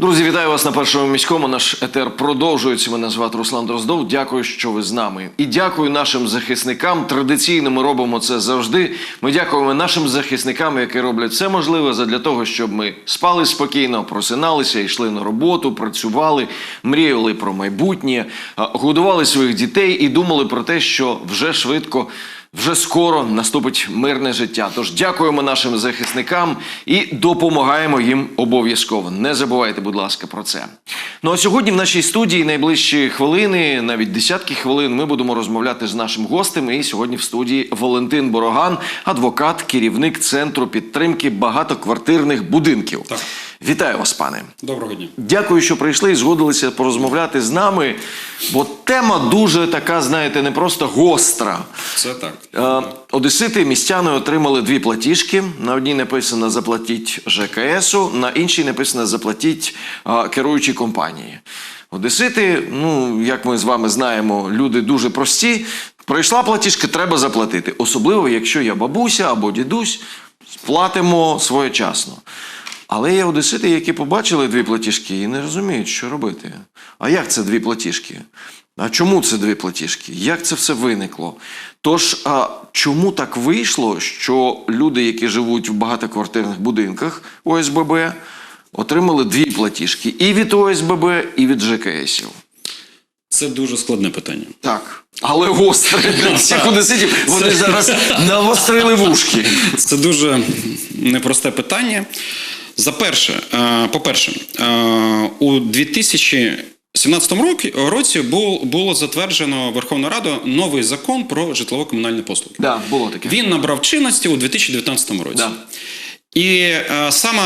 Друзі, вітаю вас на першому міському. Наш етер продовжується. Мене звати Руслан Дроздов. Дякую, що ви з нами. І дякую нашим захисникам. Традиційно ми робимо це завжди. Ми дякуємо нашим захисникам, які роблять все можливе задля того, щоб ми спали спокійно, просиналися, йшли на роботу, працювали, мріяли про майбутнє, годували своїх дітей і думали про те, що вже швидко. Вже скоро наступить мирне життя. Тож дякуємо нашим захисникам і допомагаємо їм обов'язково. Не забувайте, будь ласка, про це. Ну а сьогодні в нашій студії найближчі хвилини, навіть десятки хвилин, ми будемо розмовляти з нашим гостем. І сьогодні в студії Валентин Бороган, адвокат, керівник центру підтримки багатоквартирних будинків. Так. Вітаю вас, пане. Доброго дня. Дякую, що прийшли і згодилися порозмовляти з нами. Бо тема дуже така, знаєте, не просто гостра. Це так. Е, Одесити містяни отримали дві платіжки. На одній написано заплатіть ЖКСу, на іншій написано заплатіть е, керуючій компанії. Одесити, ну як ми з вами знаємо, люди дуже прості. Прийшла платіжка, треба заплатити. Особливо, якщо я бабуся або дідусь, сплатимо своєчасно. Але є одесити, які побачили дві платіжки і не розуміють, що робити. А як це дві платіжки? А чому це дві платіжки? Як це все виникло? Тож, а чому так вийшло, що люди, які живуть в багатоквартирних будинках ОСББ, отримали дві платіжки і від ОСББ, і від ЖКСів? Це дуже складне питання. Так. Але гостре для всіх одеситів. Вони зараз навострили вушки. Це дуже непросте питання. За перше, е, по-перше, е, у 2017 році, було затверджено Верховною Радою новий закон про житлово-комунальні послуги. Да, було таке. Він набрав чинності у 2019 році. Да. І е, саме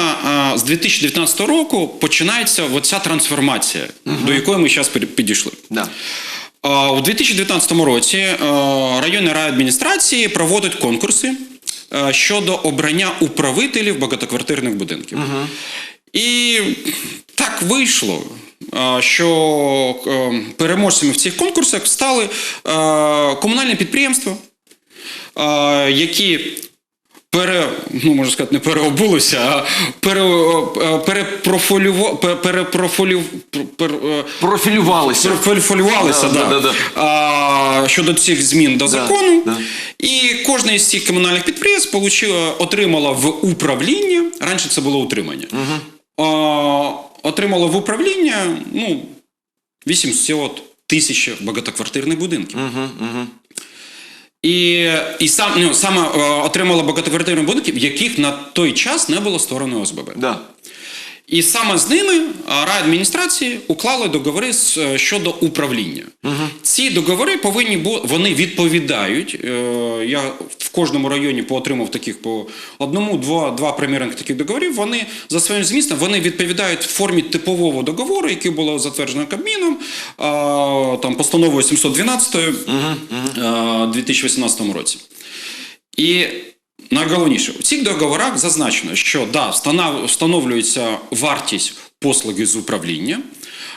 е, з 2019 року починається оця трансформація, до якої ми зараз підійшли. Да. А, У 2019 році е, районні райадміністрації проводять конкурси е, щодо обрання управителів багатоквартирних будинків. І так вийшло, е, що е, переможцями в цих конкурсах стали е, комунальні підприємства, е, які пере, ну можна сказати, не переобулися, а пере, е, перепрофілюва, перепрофілю, пер, е, Профілювалися. профілювалися Да, да, да, да, А, щодо цих змін до закону. да. І кожне із цих комунальних підприємств получило, отримало в управління. Раніше це було утримання. А, отримало в управління ну, 800 тисяч багатоквартирних будинків. Угу, угу. І, і сам, ну, саме отримала багатоквартирні багатоквартирних будинків, яких на той час не було створено ОСББ. Да. І саме з ними райадміністрації уклали договори е, щодо управління. Ці договори повинні бу- вони відповідають. е, Я в кожному районі поотримав таких по одному, два, два примірних таких договорів. Вони за своїм змістом вони відповідають в формі типового договору, який було затверджено Кабміном, там постановою 712 е, у 2018 році. І найголовніше, у цих договорах зазначено, що да, встановлюється вартість послуги з управління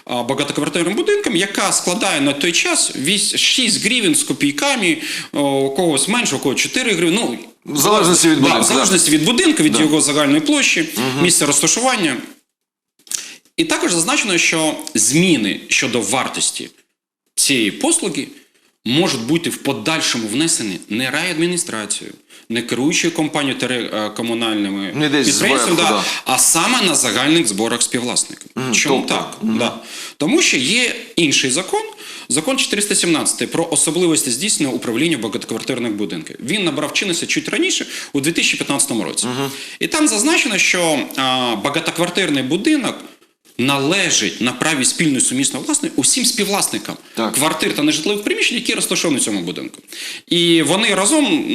багатоквартирним будинком, яка складає на той час 6 гривень з копійками, у когось менше, у когось 4 гривні. Ну, В залежності від да, будинку, в залежності від будинку, від його загальної площі, місця розташування. І також зазначено, що зміни щодо вартості цієї послуги можуть бути в подальшому внесені не райадміністрацією, не керуючою компанією та е, комунальними Не десь підприємствами, зверху, да, да. а саме на загальних зборах співвласників. Чому тобто, так? Да. Тому що є інший закон, закон 417 про особливості здійснення управління багатоквартирних будинків. Він набрав чинності чуть раніше, у 2015 році. І там зазначено, що а, багатоквартирний будинок. Належить на праві спільної сумісної власної усім співвласникам Так. квартир та нежитлових приміщень, які розташовані в цьому будинку. І вони разом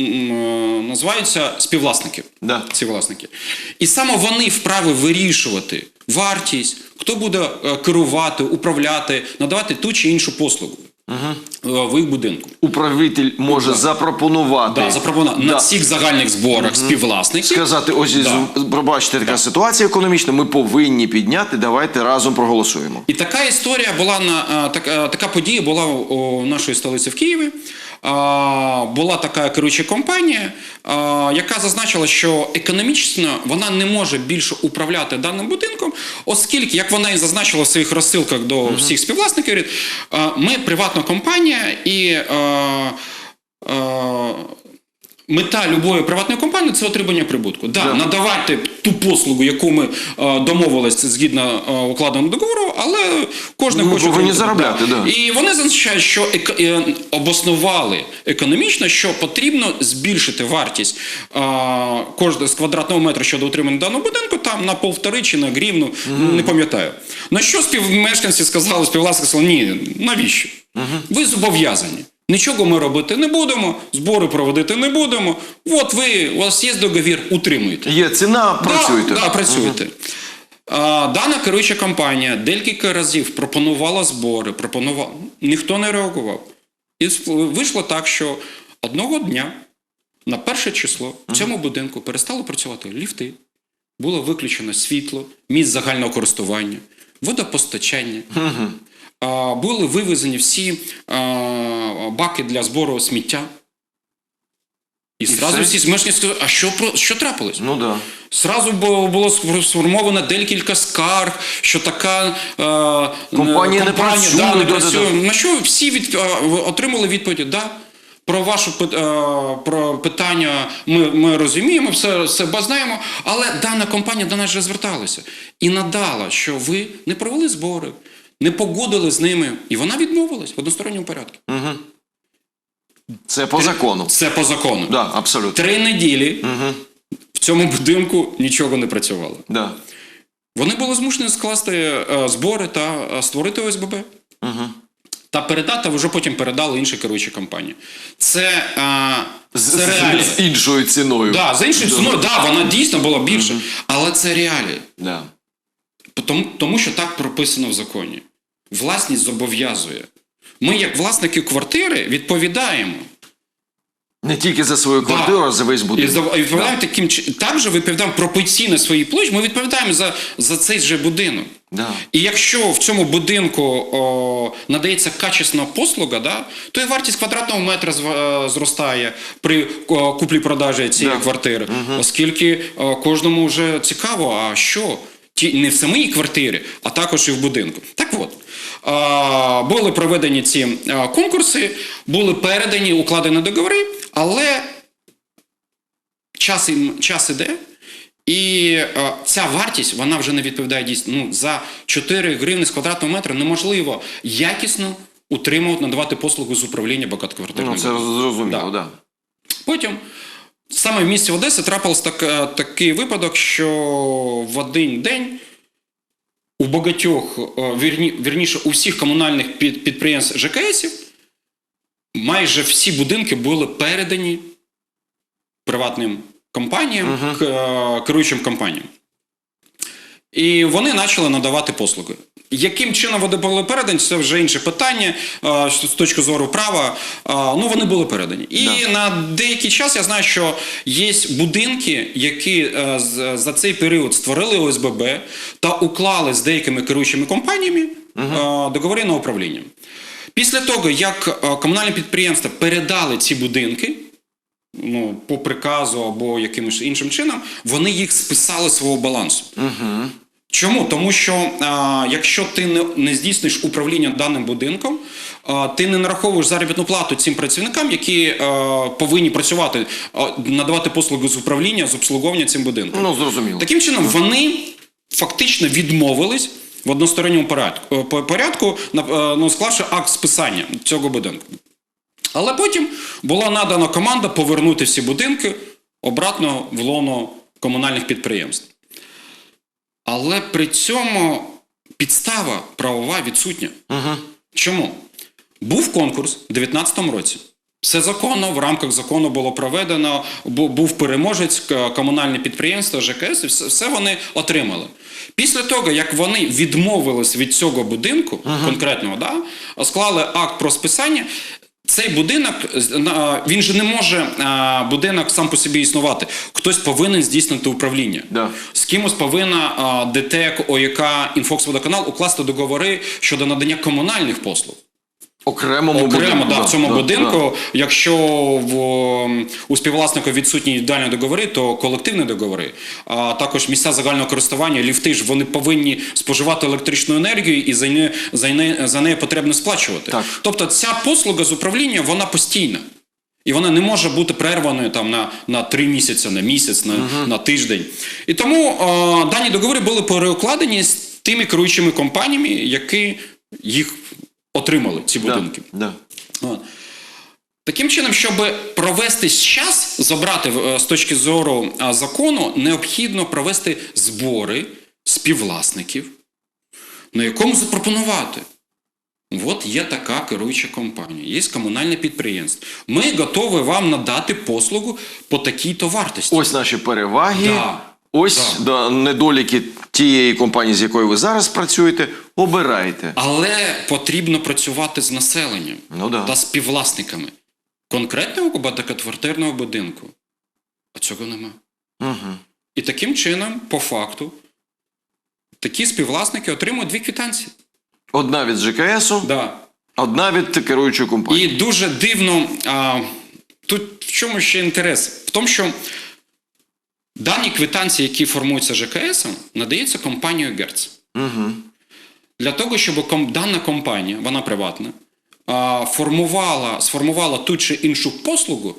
називаються співвласники. Да. Ці власники. І саме вони вправи вирішувати вартість, хто буде е, керувати, управляти, надавати ту чи іншу послугу е, в їх будинку. Управитель може запропонувати. Да, запропонувати Да. на всіх загальних зборах співвласників. сказати, ось пробачте, така ситуація економічна, ми повинні підняти, давайте разом проголосуємо. І така історія була на так, така подія була у нашої столиці в Києві. Була така керуюча компанія, яка зазначила, що економічно вона не може більше управляти даним будинком, оскільки, як вона і зазначила в своїх розсилках до всіх співвласників, ми приватна компанія і. Мета любої приватної компанії це отримання прибутку. Да, Да. надавати ту послугу, яку ми е, домовились згідно е, укладеного договору, але кожен Ми хоче повинні заробляти, да. І вони зазначають, що ек- е, обоснували економічно, що потрібно збільшити вартість е, кожного з квадратного метра щодо утримання даного будинку там на полтори чи на гривну, не пам'ятаю. На що співмешканці сказали, співвласники сказали, ні, навіщо? Ви зобов'язані. Нічого ми робити не будемо, збори проводити не будемо. От ви, у вас є договір, утримуйте. Є ціна, працюйте. Да, да, працюйте. А, дана керуюча компанія декілька разів пропонувала збори, пропонувала. Ніхто не реагував. І вийшло так, що одного дня на перше число в цьому будинку перестали працювати ліфти, було виключено світло, місць загального користування, водопостачання. Були вивезені всі баки для збору сміття. І, зразу все? всі мешканці сказали, а що, про- що трапилось? Ну да. Зразу було, сформовано декілька скарг, що така е, Компанія не працює, да, не да-да-да. На що всі від, е, отримали відповіді, да. Про ваше е, про питання ми, ми розуміємо, все, все знаємо, але дана компанія до нас вже зверталася і надала, що ви не провели збори, не погодили з ними, і вона відмовилась в односторонньому порядку. Це по закону. Це по закону. Да, абсолютно. Три неділі в цьому будинку нічого не працювало. Да. Вони були змушені скласти е, збори та е, створити ОСББ. Та передати, а вже потім передали іншій керуючій компанії. Це, е, З, це з- реалії. з іншою ціною. Да, за іншою ціною, да, вона дійсно була більше, але це реалії. Да. Тому, тому що так прописано в законі. Власність зобов'язує. Ми, як власники квартири, відповідаємо. Не тільки за свою квартиру, а за весь І будинок. за- і відповідаємо таким чи- також відповідаємо пропорційно своїй площі, ми відповідаємо за, за цей же будинок. Да. І якщо в цьому будинку о, надається качественна послуга, да, то і вартість квадратного метра зростає при куплі-продажі цієї Да. квартири, оскільки о, кожному вже цікаво, а що? Ті, не в самій квартирі, а також і в будинку. Так от, були проведені ці конкурси, були передані, укладені договори, але час, час іде, і е, ця вартість вона вже не відповідає дійсно. Ну, за 4 гривні з квадратного метра неможливо якісно утримувати, надавати послугу з управління багатоквартирним. Ну, це зрозуміло, Да. да. Потім саме в місті Одеси трапився так, е, такий випадок, що в один день у багатьох, е, вірні, вірніше, у всіх комунальних під, підприємств ЖКСів майже всі будинки були передані приватним компаніям, uh -huh. керуючим компаніям. І вони почали надавати послуги. Яким чином вони були передані, це вже інше питання з точки зору права. Ну, вони були передані. І Да. на деякий час я знаю, що є будинки, які е, за цей період створили ОСББ та уклали з деякими керуючими компаніями е, договори на управління. Після того, як е, комунальні підприємства передали ці будинки, ну, по приказу або якимось іншим чином, вони їх списали з свого балансу. Угу. Чому? Тому що а, якщо ти не, не здійсниш управління даним будинком, а, ти не нараховуєш заробітну плату цим працівникам, які а, повинні працювати, а, надавати послуги з управління, з обслуговування цим будинком. Ну, зрозуміло. Таким чином, вони фактично відмовились в односторонньому порядку, е, порядку е, ну, склавши акт списання цього будинку. Але потім була надана команда повернути всі будинки обратно в лоно комунальних підприємств. Але при цьому підстава правова відсутня. Угу. Чому? Був конкурс у 2019 році. Все законно, в рамках закону було проведено, був переможець, комунальне підприємство, ЖКС, і все, все вони отримали. Після того, як вони відмовились від цього будинку, конкретного, да, склали акт про списання, цей будинок, він же не може будинок сам по собі існувати. Хтось повинен здійснити управління. Да. З кимось повинна ДТЕК, ОЯК, Інфокс Водоканал укласти договори щодо надання комунальних послуг. Окремому Окремо, будинку. да, в цьому да, будинку. Якщо в, у співвласника відсутні індивідуальні договори, то колективні договори, а також місця загального користування, ліфти ж вони повинні споживати електричну енергію і за неї, за неї, за неї потрібно сплачувати. Так. Тобто ця послуга з управління вона постійна. І вона не може бути перерваною там на, на три місяці, на місяць, на, на тиждень. І тому е, дані договори були переукладені з тими керуючими компаніями, які їх отримали, ці будинки. да. От. Таким чином, щоб провести час, забрати е, з точки зору закону, необхідно провести збори співвласників, на якому запропонувати. От є така керуюча компанія, є комунальне підприємство. Ми готові вам надати послугу по такій-то вартості. Ось наші переваги. Да. Ось да, недоліки тієї компанії, з якою ви зараз працюєте. Обирайте. Але потрібно працювати з населенням Ну да. та співвласниками конкретного багатоквартирного будинку. А цього нема. Угу. І таким чином, по факту, такі співвласники отримують дві квитанції. Одна від ЖКСу, Да. одна від керуючої компанії. І дуже дивно, а, тут в чому ще інтерес? В тому, що дані квитанції, які формуються ЖКС, надаються компанією Герц. Угу. Для того, щоб дана компанія, вона приватна, формувала, сформувала ту чи іншу послугу,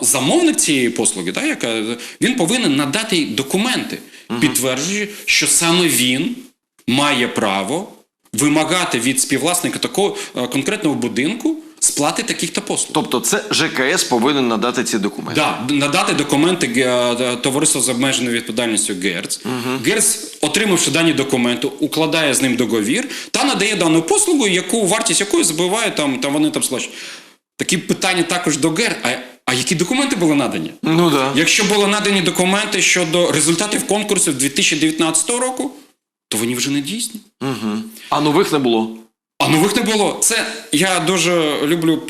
замовник цієї послуги, да, яка, він повинен надати їй документи, підтверджуючи, що саме він має право вимагати від співвласника такого е, конкретного будинку сплати таких-то послуг. Тобто це ЖКС повинен надати ці документи. Да, надати документи е, товариства з обмеженою відповідальністю ГЕРЦ. ГЕРЦ, отримавши дані документи, укладає з ним договір та надає дану послугу, яку вартість якої забиває там, там вони там сплачують. Такі питання також до ГЕР. А, а які документи були надані? Ну да. Якщо були надані документи щодо результатів конкурсу 2019 року, то вони вже не дійсні. Угу. А нових не було. А нових не було. Це я дуже люблю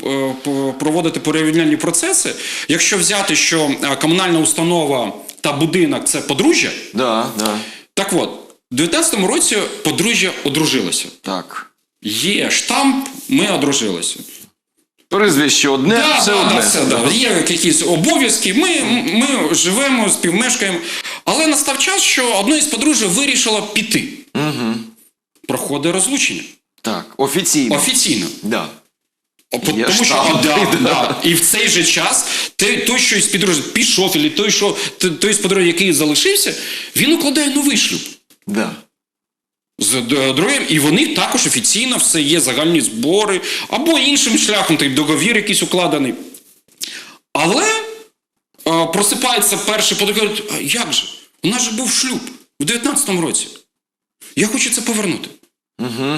е, проводити порівняльні процеси. Якщо взяти, що е, комунальна установа та будинок це подружжя, Да, да. так от, у 2019 році подружжя одружилося. Так. Є штамп, ми одружилися. Прізвище одне, Да, все да, одне. да, все, да. Є якісь обов'язки, ми, ми живемо, співмешкаємо. Але настав час, що одне із подружжя вирішило піти. Угу. Проходить розлучення. Так, офіційно. Офіційно. Да. Тому що штамп, да, да. да. і в цей же час той, той що із підружжя пішов, і той, що той, з подружжя, який залишився, він укладає новий шлюб Да. з другим, і вони також офіційно все є загальні збори або іншим шляхом, той договір якийсь укладений. Але е, просипається перший а як же? У нас же був шлюб у 19-му році. Я хочу це повернути. Угу.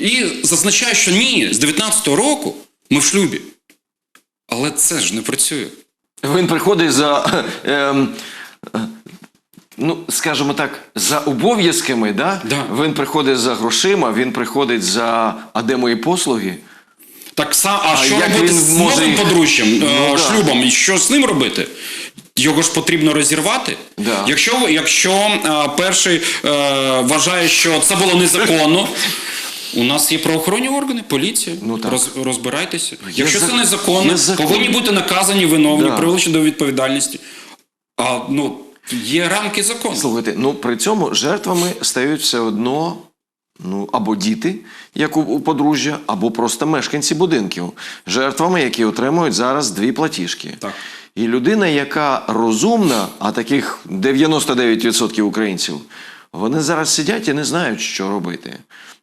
І зазначає, що ні, з 19-го року ми в шлюбі. Але це ж не працює. Він приходить за. е, Ну, скажімо так, за обов'язками, да? Да. він приходить за грошима, він приходить за а де мої послуги. Так сам, а, що як робити він з може новим їх- подружжям, Ну, е, да. шлюбом? І що з ним робити? Його ж потрібно розірвати. Да. Якщо, якщо е, перший е, вважає, що це було незаконно, у нас є правоохоронні органи, поліція. Ну, так. Роз, розбирайтеся. Є Якщо зак- це незаконно, є закон. повинні бути наказані виновні, Да. привлечені до відповідальності. А ну, є рамки закону. Слухайте, ну при цьому жертвами стають все одно ну, або діти, як у, у подружжя, або просто мешканці будинків. Жертвами, які отримують зараз дві платіжки. Так. І людина, яка розумна, а таких 99% українців, вони зараз сидять і не знають, що робити.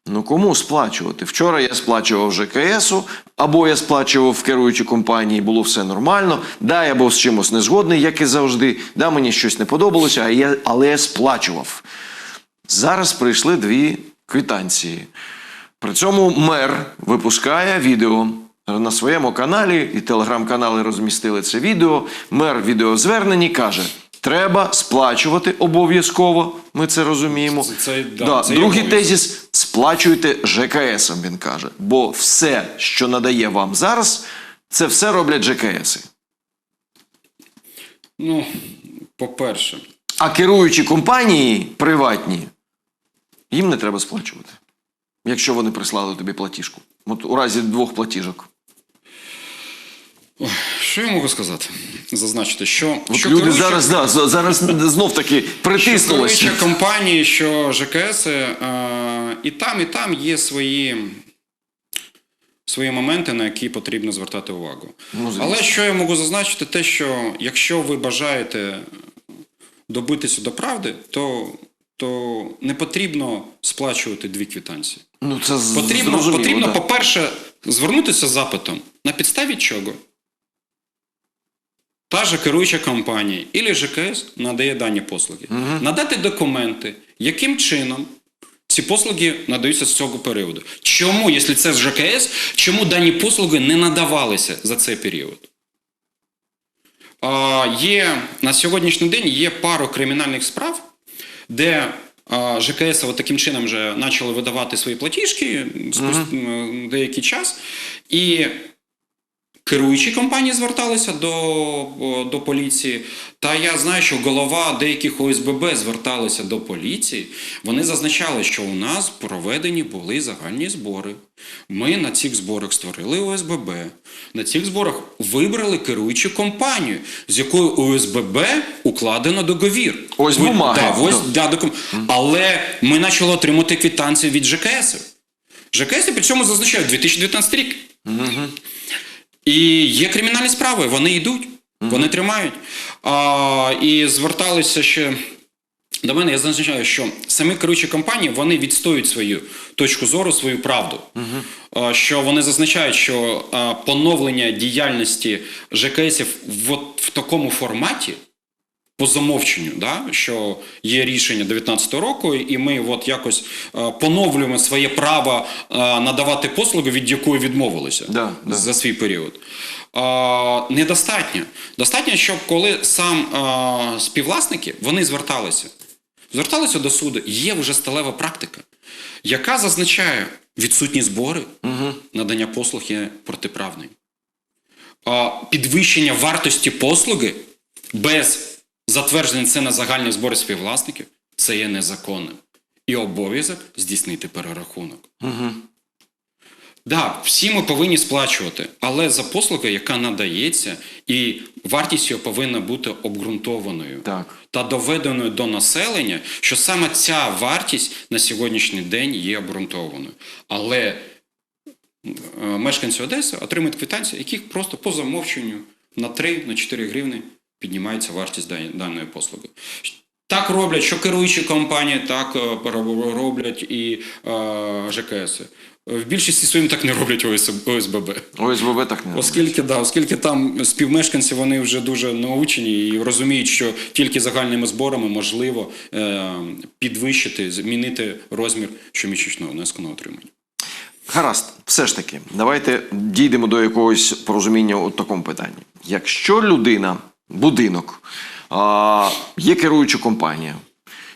Ну кому сплачувати? Вчора я сплачував ЖКСу, або я сплачував в керуючій компанії, було все нормально. Да, я був з чимось не згодний, як і завжди. Да, мені щось не подобалося, а я, але я сплачував. Зараз прийшли дві квитанції. При цьому мер випускає відео на своєму каналі, і телеграм-канали розмістили це відео. Мер в відеозверненні каже: треба сплачувати обов'язково. Ми це розуміємо. Це- це- да, це Другий тезіс сплачуйте ЖКСом, він каже. Бо все, що надає вам зараз, це все роблять ЖКСи. Ну, по-перше, А керуючі компанії приватні, їм не треба сплачувати. Якщо вони прислали тобі платіжку. От у разі двох платіжок. Що я можу сказати? Зазначити, що, От що люди керуюча- зараз, да, зараз знов таки притиснулися. Що компанії, що ЖКС, е, і там, і там є свої, свої моменти, на які потрібно звертати увагу. Ну. Але що я можу зазначити, те, що якщо ви бажаєте добитися до правди, то, то не потрібно сплачувати дві квитанції. Ну, це Потрібно, потрібно да. по-перше, звернутися з запитом, на підставі чого та же керуюча компанія і ЖКС надає дані послуги. Надати документи, яким чином ці послуги надаються з цього періоду. Чому, якщо це з ЖКС, чому дані послуги не надавалися за цей період? А, є на сьогоднішній день є пару кримінальних справ, де а, ЖКС от таким чином вже почали видавати свої платіжки м, деякий час. І керуючі компанії зверталися до, до поліції. Та я знаю, що голова деяких ОСББ зверталися до поліції. Вони зазначали, що у нас проведені були загальні збори. Ми на цих зборах створили ОСББ. На цих зборах вибрали керуючу компанію, з якою ОСББ укладено договір. Ось бумаги. Да, ось, Ну. да, докум... Але ми почали отримати квитанцію від ЖКС. ЖКС при цьому зазначають 2019 рік. І є кримінальні справи, вони йдуть, вони тримають. А, і зверталися ще до мене, я зазначаю, що самі керуючі компанії вони відстоюють свою точку зору, свою правду. А, Що вони зазначають, що а, поновлення діяльності ЖКСів в, в такому форматі. По замовченню, да, що є рішення 19-го року, і ми от якось е, поновлюємо своє право е, надавати послуги, від якої відмовилися Да, да. за свій період. Е, недостатньо. Достатньо, щоб коли сам е, співвласники вони зверталися. Зверталися до суду. Є вже сталева практика, яка зазначає відсутні збори, надання послуг є протиправним. Підвищення вартості послуги без затвердження це на загальні збори співвласників це є незаконним. І обов'язок здійснити перерахунок. Угу. Да, всі ми повинні сплачувати, але за послугу, яка надається, і вартість її повинна бути обґрунтованою Так. та доведеною до населення, що саме ця вартість на сьогоднішній день є обґрунтованою. Але е, мешканці Одеси отримують квитанції, яких просто по замовченню на 3-4 гривні піднімається вартість даної послуги. Так роблять, що керуючі компанії, так е, роблять і е, ЖКС. В більшості своїм так не роблять ОС- ОСББ. ОСББ так не Оскільки, да, оскільки там співмешканці вони вже дуже научені і розуміють, що тільки загальними зборами можливо е, підвищити, змінити розмір щомісячного внеску на отримання. Гаразд, все ж таки, давайте дійдемо до якогось порозуміння у такому питанні. Якщо людина, будинок, а, є керуюча компанія,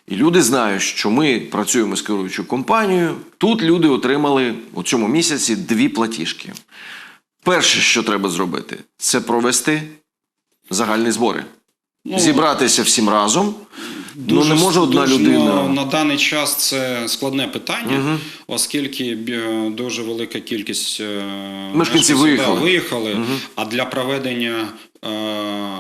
і люди знають, що ми працюємо з керуючою компанією, тут люди отримали у цьому місяці дві платіжки. Перше, що треба зробити, це провести загальні збори. Зібратися всім разом. ну не може одна дуже, людина. на даний час це складне питання, оскільки е, дуже велика кількість е, мешканців, виїхали. виїхали. А для проведення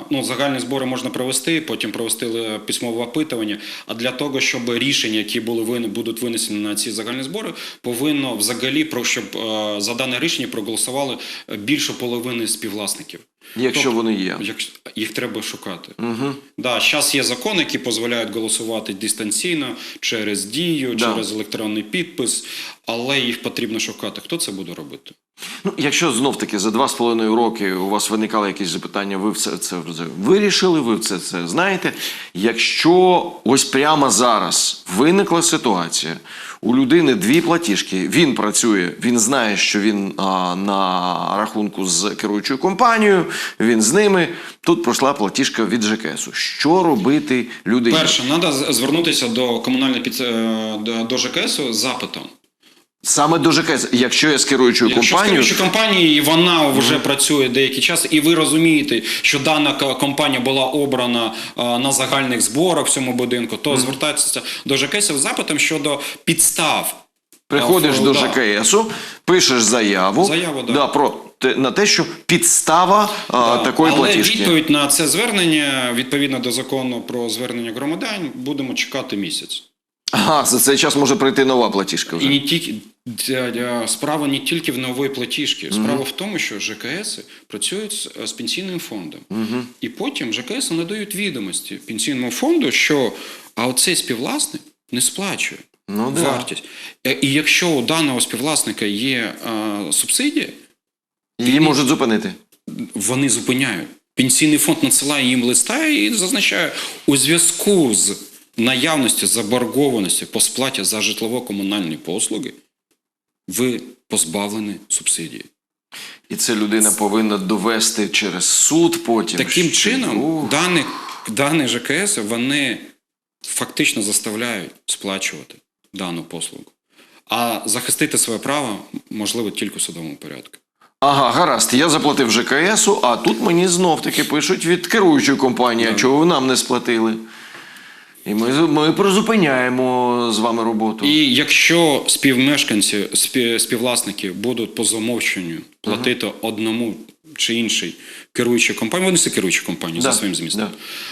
ну, загальні збори можна провести, потім провести е, письмове опитування. А для того, щоб рішення, які були будуть винесені на ці загальні збори, повинно взагалі про щоб е, за дане рішення проголосували е, більше половини співвласників. Якщо Тобто, вони є. як їх треба шукати. Угу. Да, зараз є закони, які дозволяють голосувати дистанційно через дію, Да. через електронний підпис, але їх потрібно шукати. Хто це буде робити? Ну, якщо знов таки за два з половиною роки у вас виникали якісь запитання, ви все це вирішили, ви все це знаєте. Якщо ось прямо зараз виникла ситуація, у людини дві платіжки, він працює, він знає, що він а, на рахунку з керуючою компанією, він з ними. Тут пройшла платіжка від ЖКСу. Що робити людині? Перше, треба звернутися до комунальної під е, до, до ЖКС з запитом. Саме до ЖКС, якщо я з керуючою Якщо компанією, скажучи компанії, і вона вже працює деякий час, і ви розумієте, що дана компанія була обрана а, на загальних зборах в цьому будинку, то звертайтеся до ЖКС з запитом щодо підстав. Приходиш А, до да. ЖКСу, пишеш заяву, Заяву, да. про те, на те, що підстава а, такої Але платіжки. відповідь на це звернення, відповідно до закону про звернення громадян, будемо чекати місяць. Ага, за цей час може прийти нова платіжка вже. І не тільки справа не тільки в новій платіжці. Справа в тому, що ЖКС працюють з, з пенсійним фондом. І потім ЖКС надають відомості пенсійному фонду, що а оцей співвласник не сплачує Ну, да. вартість. Е, І якщо у даного співвласника є е, субсидія, Її можуть зупинити. вони зупиняють. Пенсійний фонд надсилає їм листа і зазначає у зв'язку з наявністю заборгованості по сплаті за житлово-комунальні послуги, ви позбавлені субсидії. І це людина повинна довести через суд потім. Таким що- чином, дані, дані ЖКС вони фактично заставляють сплачувати дану послугу. А захистити своє право можливо тільки в судовому порядку. Ага, гаразд, я заплатив ЖКСу, а тут мені знов таки пишуть від керуючої компанії, а чого ви нам не сплатили? І ми, ми призупиняємо з вами роботу. І якщо співмешканці, спі- співвласники будуть по замовченню платити одному чи іншій керуючій компанії, вони всі керуючі компанії Да, за своїм змістом. да.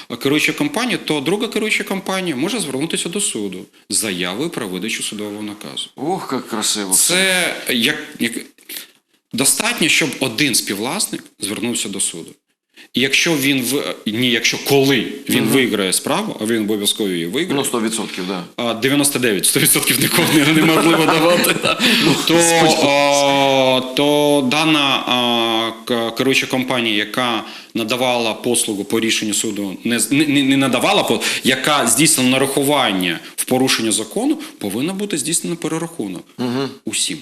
А керуюча компанія, то друга керуюча компанія може звернутися до суду з заявою про видачу судового наказу. Ох, як красиво. Це як, як достатньо, щоб один співвласник звернувся до суду. І якщо він в ні, якщо коли він виграє справу, а він обов'язково її виграє, Ну, 100%, так. Да. а, 99, 100% нікого не- неможливо давати. То, то дана керуюча компанія, яка надавала послугу по рішенню суду, не, не, не надавала, яка здійснила нарахування в порушення закону, повинна бути здійснено перерахунок усім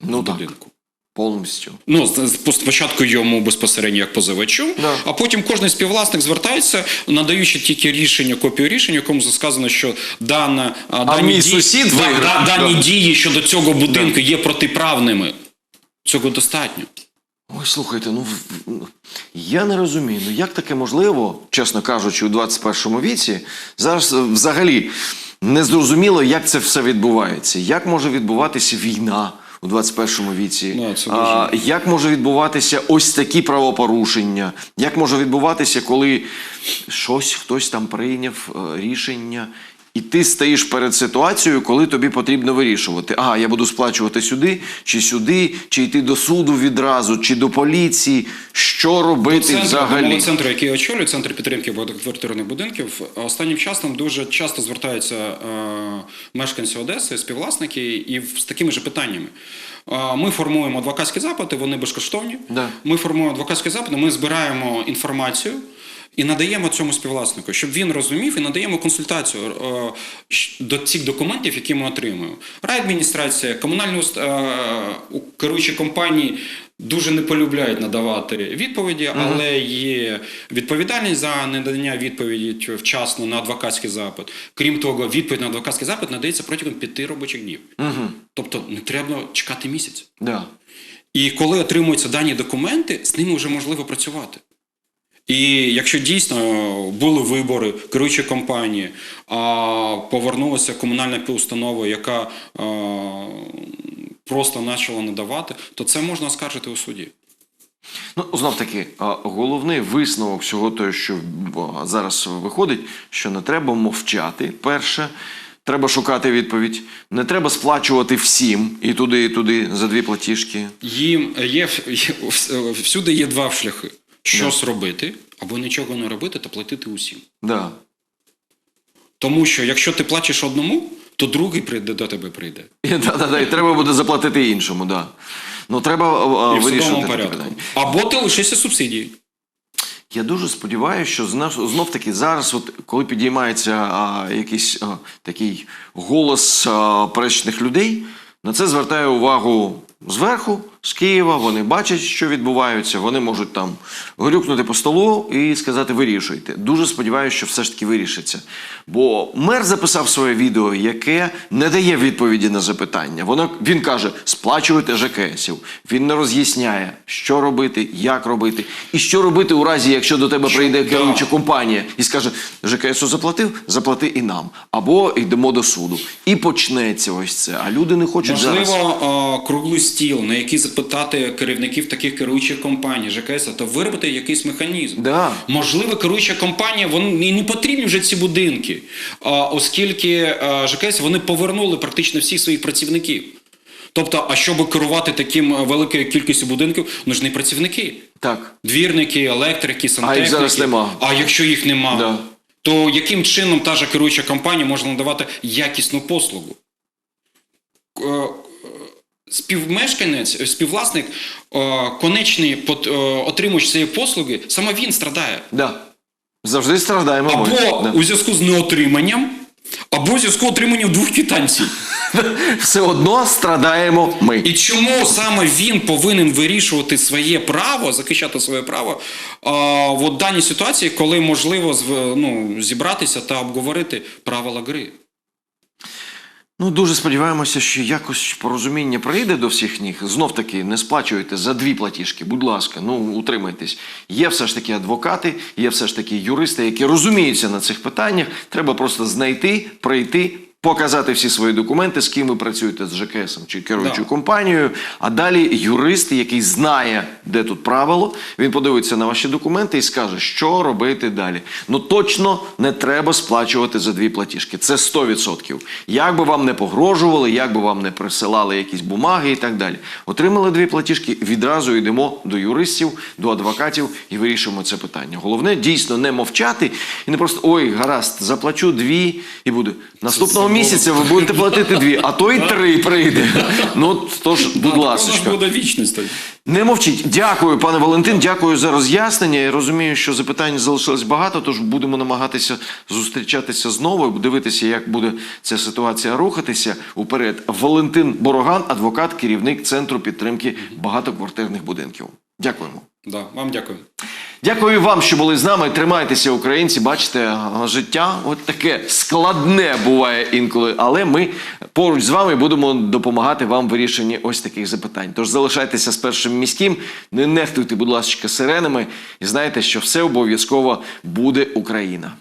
Ну будинку. Повністю. Ну, спочатку йому безпосередньо як позивачу, Да. а потім кожен співвласник звертається, надаючи тільки рішення, копію рішення, якому сказано, що дана, а, дані, мій дії, сусід да- виграв. да- дані Да. дії щодо цього будинку є протиправними. Цього достатньо. Ой, слухайте, ну я не розумію, ну як таке можливо, чесно кажучи, у 21 віці, зараз е, взагалі не зрозуміло, як це все відбувається. Як може відбуватися війна у 21 віці? Ну, це а, як може відбуватися ось такі правопорушення? Як може відбуватися, коли щось хтось там прийняв е, рішення? І ти стоїш перед ситуацією, коли тобі потрібно вирішувати. Ага, я буду сплачувати сюди, чи сюди, чи йти до суду відразу, чи до поліції. Що робити Центр, взагалі? домовий центр, який я очолюю, центр підтримки багатоквартирних будинків, останнім часом дуже часто звертаються е, мешканці Одеси, співвласники, і з такими ж питаннями. Е, Ми формуємо адвокатські запити, вони безкоштовні. Да. Ми формуємо адвокатські запити, ми збираємо інформацію. І надаємо цьому співвласнику, щоб він розумів і надаємо консультацію е, до цих документів, які ми отримуємо. Райадміністрація, комунальні е, керуючі компанії дуже не полюбляють надавати відповіді, але є відповідальність за недання відповіді вчасно на адвокатський запит. Крім того, відповідь на адвокатський запит надається протягом п'яти робочих днів. Тобто не треба чекати місяць. Да. І коли отримуються дані документи, з ними вже можливо працювати. І якщо дійсно були вибори керуючі компанії, а повернулася комунальна установа, яка а, просто почала надавати, то це можна оскаржити у суді. Ну, знов таки, головний висновок всього того, що зараз виходить, що не треба мовчати. Перше, треба шукати відповідь. Не треба сплачувати всім і туди, і туди за дві платіжки. Їм є всюди є два шляхи: щось робити або нічого не робити та платити усім. Да. Тому що якщо ти плачеш одному, то другий прийде до тебе прийде. Да, да, да, і треба буде заплатити іншому, да. Ну, треба а, І вирішувати це порядку. питання. Або ти лишишся субсидії. Я дуже сподіваюся, що знов, таки зараз, от, коли підіймається а, якийсь а, такий голос а, пересічних людей, на це звертає увагу зверху з Києва, вони бачать, що відбувається, вони можуть там грюкнути по столу і сказати вирішуйте. Дуже сподіваюся, що все ж таки вирішиться. Бо мер записав своє відео, яке не дає відповіді на запитання. Воно він каже: сплачуйте ЖКСів. Він не роз'ясняє, що робити, як робити, і що робити у разі, якщо до тебе прийде керуюча компанія і скаже: ЖКСу заплатив, заплати і нам. Або йдемо до суду. І почнеться ось це. А люди не хочуть зараз. Можливо, е, круглий стіл, на який запитати керівників таких керуючих компаній, ЖКС, то виробити якийсь механізм. Да. Можливо, керуюча компанія, вони не потрібні вже ці будинки, оскільки е, ЖКС вони повернули практично всіх своїх працівників. Тобто, а щоб керувати таким е, великою кількістю будинків, нужні працівники. Так. Двірники, електрики, сантехніки. зараз нема. А якщо їх нема, Да. то яким чином та ж керуюча компанія може надавати якісну послугу? Співмешканець, е, співвласник, е, конечний пот- е, отримувач цієї послуги, саме він страдає. Да. Завжди страдаємо. Або ми. У зв'язку з неотриманням, або у зв'язку з отриманням двох квитанцій. Все одно страдаємо ми. І чому саме він повинен вирішувати своє право, захищати своє право а, в даній ситуації, коли можливо ну, зібратися та обговорити правила гри? Ну, дуже сподіваємося, що якось порозуміння прийде до всіх ніг. Знов таки, не сплачуйте за дві платіжки, будь ласка, ну утримайтесь. Є все ж таки адвокати, є все ж таки юристи, які розуміються на цих питаннях. Треба просто знайти, прийти. Показати всі свої документи, з ким ви працюєте з ЖКСом чи керуючою Да. компанією. А далі юрист, який знає, де тут правило, він подивиться на ваші документи і скаже, що робити далі. Ну точно не треба сплачувати за дві платіжки. Це 100%. Як би вам не погрожували, як би вам не присилали якісь бумаги і так далі. Отримали дві платіжки, відразу йдемо до юристів, до адвокатів і вирішуємо це питання. Головне дійсно не мовчати і не просто ой, гаразд, заплачу дві і буде. Наступного Це місяця ви будете платити дві, а то й три прийде. Ну тож, будь ласка. буде вічність. тоді. Не мовчіть. Дякую, пане Валентин. Дякую за роз'яснення. Я розумію, що запитань залишилось багато, тож будемо намагатися зустрічатися знову, дивитися, як буде ця ситуація рухатися. Уперед, Валентин Бороган, адвокат, керівник центру підтримки багатоквартирних будинків. Дякуємо. Да, вам дякую. Дякую вам, що були з нами. Тримайтеся, українці. Бачите, життя от таке складне буває інколи, але ми поруч з вами будемо допомагати вам в вирішенні ось таких запитань. Тож залишайтеся з першим міським, не нехтуйте, будь ласка, сиренами, і знайте, що все обов'язково буде Україна.